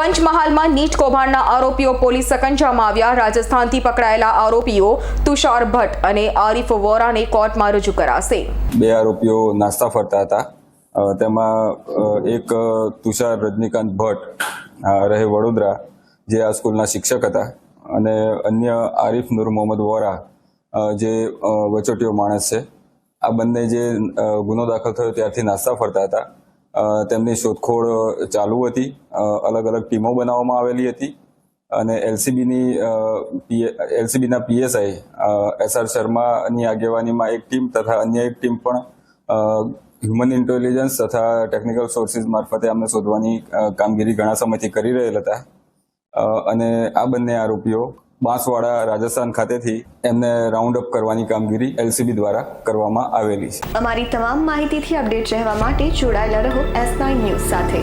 પંચમહાલમાં NEET કૌભાંડના આરોપીઓ police સકંજામાં આવ્યા. રાજસ્થાનથી પકડાયેલા આરોપીઓ તુષાર ભટ્ટ અને આરિફ વોરાને કોર્ટમાં રજૂ કરાશે. બે આરોપીઓ નાસ્તા ફરતા હતા. તેમાં એક તુષાર રજનીકાંત ભટ્ટ રહે વડોદરા, જે આ સ્કૂલના શિક્ષક હતા. અને અન્ય આરિફ નૂર મોહમ્મદ વોરા જે વચોટિયો માણસ છે. આ બંને જે ગુનો દાખલ થયો ત્યારથી નાસ્તા ફરતા હતા. તેમની શોધખોળ ચાલુ હતી. અલગ અલગ ટીમો બનાવવામાં આવેલી હતી. અને એલસીબીની એલસીબીના પીએસઆઈ એસઆર શર્માની આગેવાનીમાં એક ટીમ તથા અન્ય એક ટીમ પણ હ્યુમન ઇન્ટેલિજન્સ તથા ટેકનિકલ સોર્સિસ મારફતે અમને શોધવાની કામગીરી ઘણા સમયથી કરી રહેલ હતા. અને આ બંને આરોપીઓ બાંસવાડા રાજસ્થાન ખાતેથી એમને રાઉન્ડ અપ કરવાની કામગીરી એલસીબી દ્વારા કરવામાં આવેલી છે. અમારી તમામ માહિતીથી અપડેટ રહેવા માટે જોડાયેલા રહો એસ ન્યૂઝ સાથે.